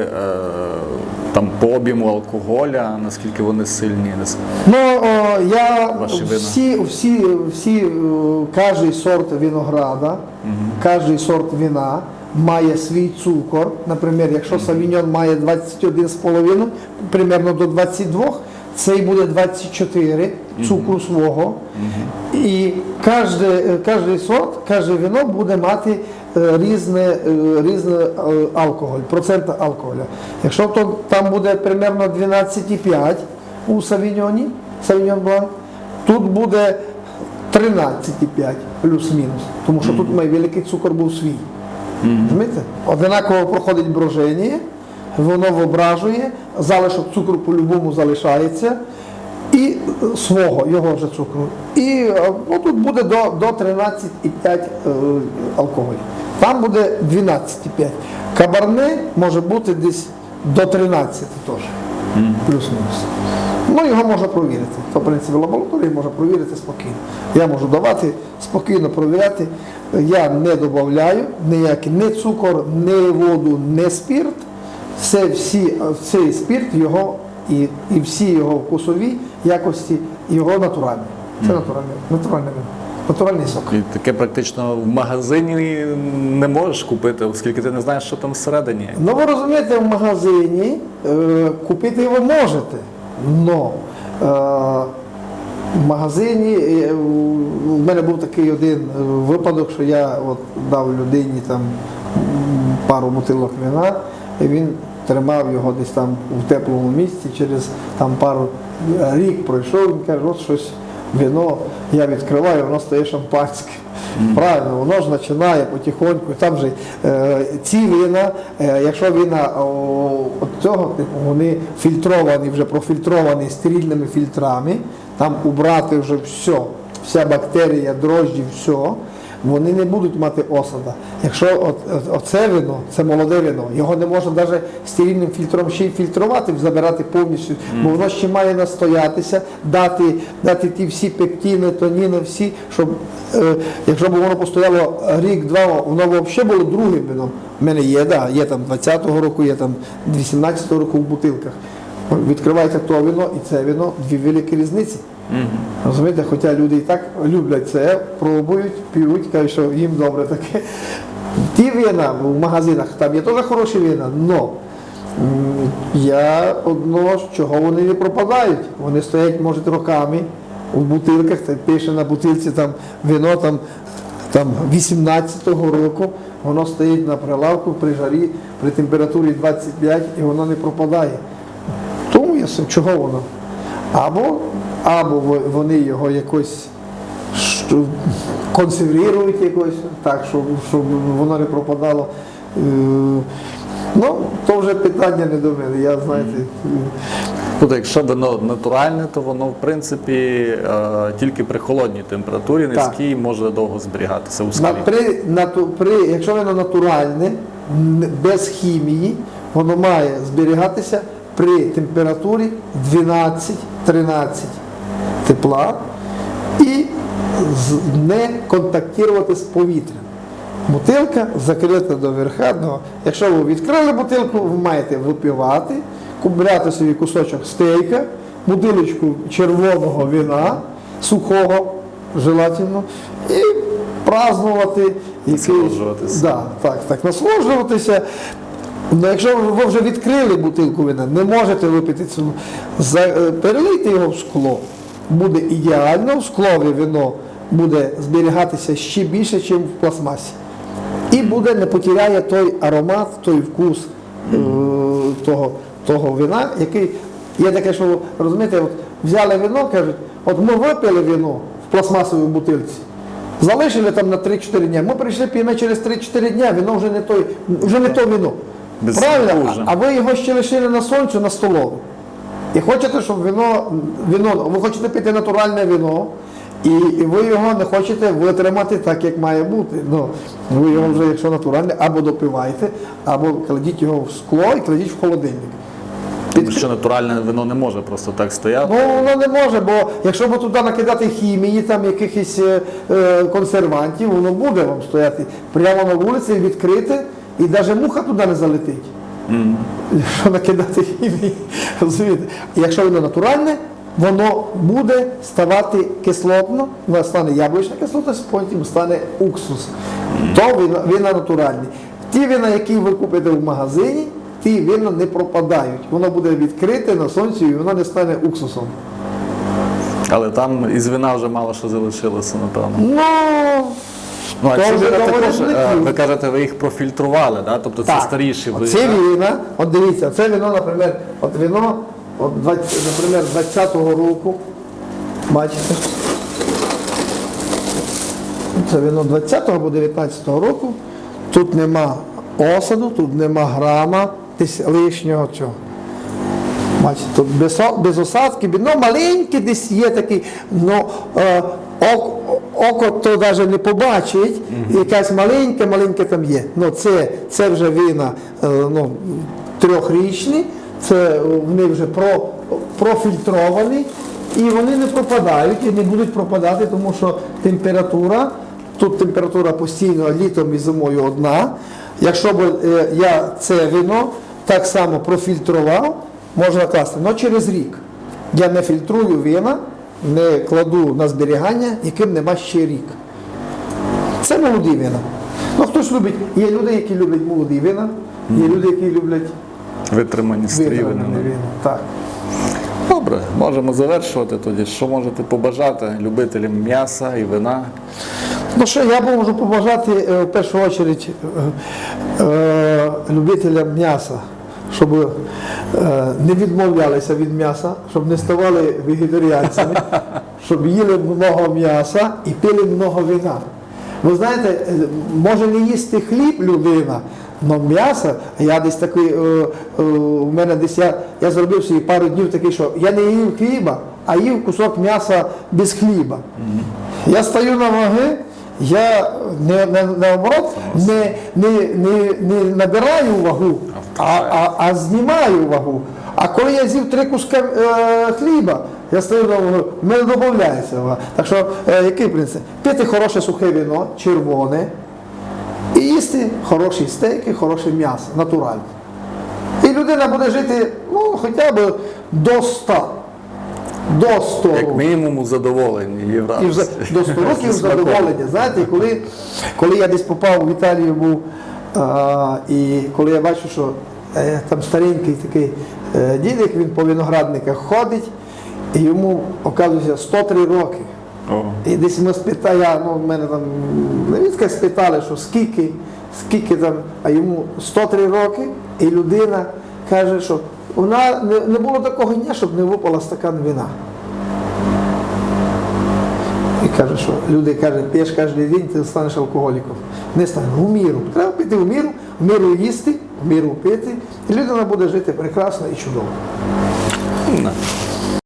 е, там по об'єму алкоголя, наскільки вони сильні? Ну, я Ваші всі, всі, всі, е, кожний сорт винограда, кожний сорт вина має свій цукор. Наприклад, якщо савіньон має 21,5, примерно до 22, цей буде 24 цукру свого. І кожне, кожний сорт, кожне вино буде мати е, різне, е, різне е, алкоголь, процент алкоголя. Якщо то там буде примерно 12,5 у савіньоні, савіньон бланк, тут буде 13,5 плюс-мінус, тому що тут великий цукор був свій. Розумієте? Одинаково проходить броження, воно вображує, залишок цукру по-любому залишається. І е, свого, його вже цукру. І е, ну, тут буде до, до 13,5 е, алкоголю. Там буде 12,5. Кабарне може бути десь до 13 теж. Плюс-мінус. Ну, його можна провірити. То, в принципі, лабораторії можна провірити спокійно. Я можу давати, спокійно провіряти. Я не додаю ніякий ні цукор, ні воду, ні спирт. Це всі, цей спирт його і, і всі його вкусові якості його натуральні. Це натуральне, натуральне. Натуральний сок. І таке практично в магазині не можеш купити, оскільки ти не знаєш, що там всередині. Ну ви розумієте, в магазині е, купити його можете, але е, в магазині е, у мене був такий один е, випадок, що я от дав людині там пару бутилок вина, і він тримав його десь там в теплому місці, через там пару е, рік пройшов, він каже, от щось вино, я відкриваю, воно стає шампанське. Правильно, воно ж починає потихоньку. Там же е, ці вина, е, якщо вина от цього типу, вони фільтровані, вже профільтровані стерильними фільтрами, там убрати вже все, вся бактерія, дрожджі, все, вони не будуть мати осада. Якщо оце вино, це молоде вино, його не можна навіть стерильним фільтром ще й фільтрувати, забирати повністю, бо воно ще має настоятися, дати, дати ті всі пектини, тоніни, всі, щоб е, якщо б воно постояло рік-два, воно б взагалі було другим вином. У мене є, да, є там 20-го року, є там 18-го року в бутилках. Відкривається то вино і це вино, дві великі різниці. Розумієте, хоча люди і так люблять це, пробують, п'ють, кажуть, що їм добре таке. Ті вина в магазинах, там є теж хороші вина, але я одно, чого вони не пропадають. Вони стоять, може, роками у бутилках, та пише на бутилці там вино там, там 18-го року, воно стоїть на прилавку при жарі, при температурі 25 і воно не пропадає. Тому я чого воно? Або, або во- вони його якось що, консервують якось, так, щоб, щоб воно не пропадало. Е, Ну, то вже питання не до мене. Я знаєте, Тобто, якщо вино натуральне, то воно в принципі е, тільки при холодній температурі низькій може довго зберігатися у скалі. при, нату, при, якщо воно натуральне, без хімії, воно має зберігатися при температурі 12-13 тепла і не контактувати з повітрям. Бутилка закрита до верхадного. Якщо ви відкрили бутилку, ви маєте випивати, купляти собі кусочок стейка, бутилочку червоного вина, сухого, желательно, і празднувати якийсь- Насолоджуватися. Да, так, так, насолоджуватися. Ну, якщо ви вже відкрили бутилку вина, не можете випити цю, е, перелийте його в скло. Буде ідеально, в склове вино буде зберігатися ще більше, ніж в пластмасі. І буде, не потеряє той аромат, той вкус е, того, того вина, який є таке, що розумієте, от взяли вино, кажуть, от ми випили вино в пластмасовій бутилці. Залишили там на 3-4 дня. Ми прийшли п'ємо через 3-4 дня, вино вже не той, вже не то вино. Без Правильно? вже. А ви його ще лишили на сонцю на столову. І хочете, щоб вино, вино, ви хочете пити натуральне вино, і, ви його не хочете витримати так, як має бути. Ну, ви його вже, якщо натуральне, або допивайте, або кладіть його в скло і кладіть в холодильник. Тому що натуральне вино не може просто так стояти. Ну, воно не може, бо якщо ви туди накидати хімії, там якихось е, е, консервантів, воно буде вам стояти прямо на вулиці, відкрите, і навіть муха туди не залетить. Що накидати хімії? Розумієте? Якщо воно натуральне, воно буде ставати кислотно, воно стане яблучна кислотність, потім стане уксус. То вина, вина натуральні. Ті вина, які ви купите в магазині, ті вина не пропадають. Воно буде відкрите на сонці і воно не стане уксусом. Але там із вина вже мало що залишилося, напевно. Ну, Ну, а То ці вже вина також, е, ви кажете, ви їх профільтрували, да? тобто це старіші вина. Оце вина, от дивіться, це вино, наприклад, от вино, от 20, наприклад, 20-го року. Бачите? Це вино 20-го або 19-го року. Тут нема осаду, тут нема грама десь лишнього цього. Бачите, тут без, о- без осадки, ну маленький десь є такий, ну е, око, око то навіть не побачить, якась маленьке, маленьке там є. Ну це, це вже вина е, ну, трьохрічні, це вони вже про, профільтровані і вони не пропадають і не будуть пропадати, тому що температура, тут температура постійно літом і зимою одна. Якщо б е, я це вино так само профільтрував, можна класти. але через рік. Я не фільтрую вина, не кладу на зберігання, яким нема ще рік. Це молоді вина. Ну хтось любить, є люди, які люблять молоді вина, є люди, які люблять Витримані вина. вина. Так. Добре, можемо завершувати тоді. Що можете побажати любителям м'яса і вина? Ну що я можу побажати е, в першу чергу е, е, любителям м'яса, щоб е, не відмовлялися від м'яса, щоб не ставали вегетаріанцями, щоб їли много м'яса і пили много вина. Ви знаєте, е, може не їсти хліб людина, але м'ясо, я десь такий, е, е, у мене десь я, я зробив собі пару днів такий, що я не їв хліба, а їв кусок м'яса без хліба. Я стою на ваги, я не, наоборот не, не, не, не набираю вагу, а, а, а знімаю вагу. А коли я з'їв три куска е, хліба, я стою вагу, в мене додається вага. Так що, е, який принцип? Пити хороше сухе вино, червоне, і їсти хороші стейки, хороше м'ясо, натуральне. І людина буде жити ну, хоча б до 100. До 100 Як мінімум у задоволенні і в І вже радості. до 100 років задоволення. Знаєте, коли, коли я десь попав в Італію був, а, і коли я бачу, що е, там старенький такий е, дідик, він по виноградниках ходить, і йому, оказується, 103 роки. О. І десь ми спитали, ну, в мене там невістка спитали, що скільки, скільки там, а йому 103 роки, і людина каже, що вона не, не було такого дня, щоб не випала стакан вина. Каже, що люди кажуть, п'єш кожен день, ти станеш алкоголіком. Не стане в міру. Треба пити в міру, в міру їсти, в міру пити, і людина буде жити прекрасно і чудово. Ну,